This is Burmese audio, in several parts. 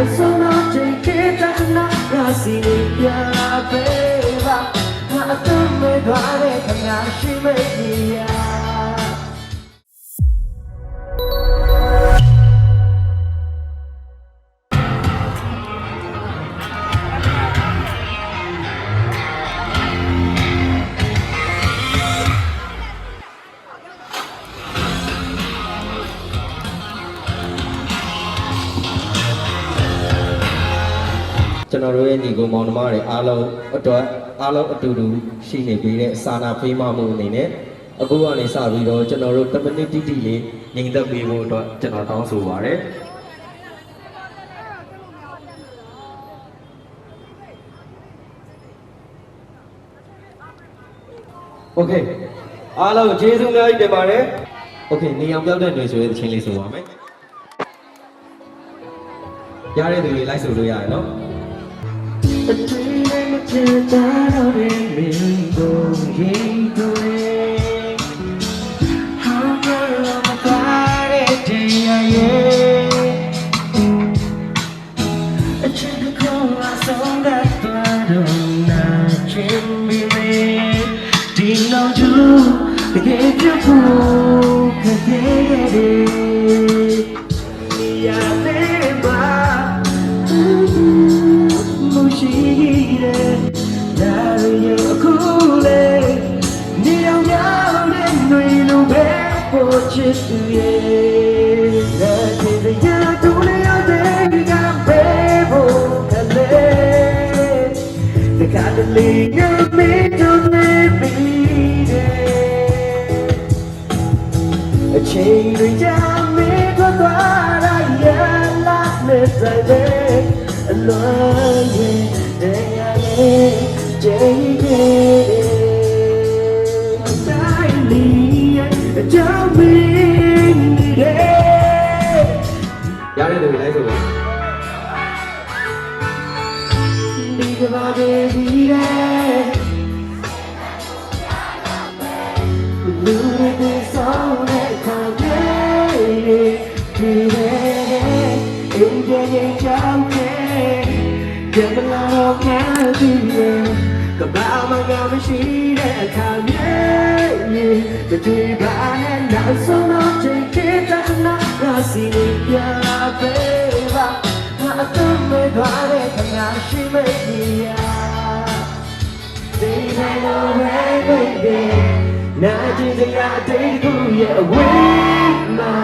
အဆုံးတော့ချိန်ကတည်းကနာရာစီနေပြပဲ ကျွန်တော်တို့ရဲ့ညီကောင်မောင်နှမတွေအားလုံးအတွက်အားလုံးအတူတူရှိနေပြီးတဲ့စာနာဖေးမမှုအနေနဲ့အခုကနေစပြီးတော့ကျွန်တော်တို့တမနစ်တိတိလေးညီသက်ပေးဖို့အတွက်ကျွန်တော်တောင်းဆိုပါရစေ။ Okay အားလုံးကျေးဇူးများကြီးတင်ပါတယ်။ Okay နေအောင်ပြောက်တဲ့ຫນွေဆိုတဲ့သချင်းလေးဆိုပါမယ်။ရတဲ့သူတွေလိုက်ဆိုလို့ရတယ်နော်။အတွေ့နဲ့ မချစ်တာတော့တဲ့မင်းကိုရင်တွေဟော ချစ်သူရဲ့ဒါချစ်တဲ့ရတူနေရတဲ့ကပဲဖို့ကလေးတခါတလေငါမင်းတို့နေပြီးတဲ့အချိန်တွေကြာမင်းတို့သွားရရလာနေဆိုင်တဲ့အလွန်ရဲ့တရားရဲ့ကြိ တဲ့သူတွေလိုက်ဆိုပါဒီကဘာတွေဒီရဲ့လူတွေဆောင်တဲ့ခံရဲ့ဒီရဲ့အင်းရဲ့ရဲ့ကြောင့်ရဲ့ကမလာတော့ကဒီရဲ့ကဘာမှကမရှိတဲ့အခါရဲ့တတိပါနဲ့နောက်ဆုံးတော့ချိန်ခေတ္တနာ ရစီပြလာပေးပါငါအသက်မဲ့သွားတဲ့ခဏရှိမဲ့ကြီးရာ They know where baby နာကျင်စရာအတိတ်ကူရဲ့အဝေးမှာ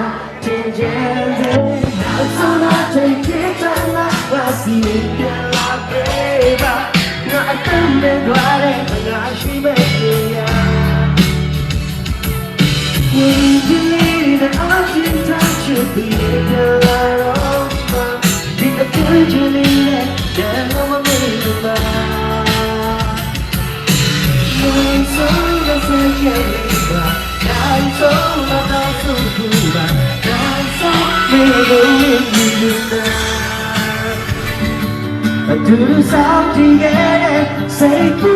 တင်ကြတဲ့နောက်ဆုံးတော့ချိန်ခေတ္တနာရစီပြလာပေးပါငါအသက်မဲ့သွားတဲ့ခဏရှိမဲ့ကြီးရာ When you do something yeah say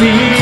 ချိ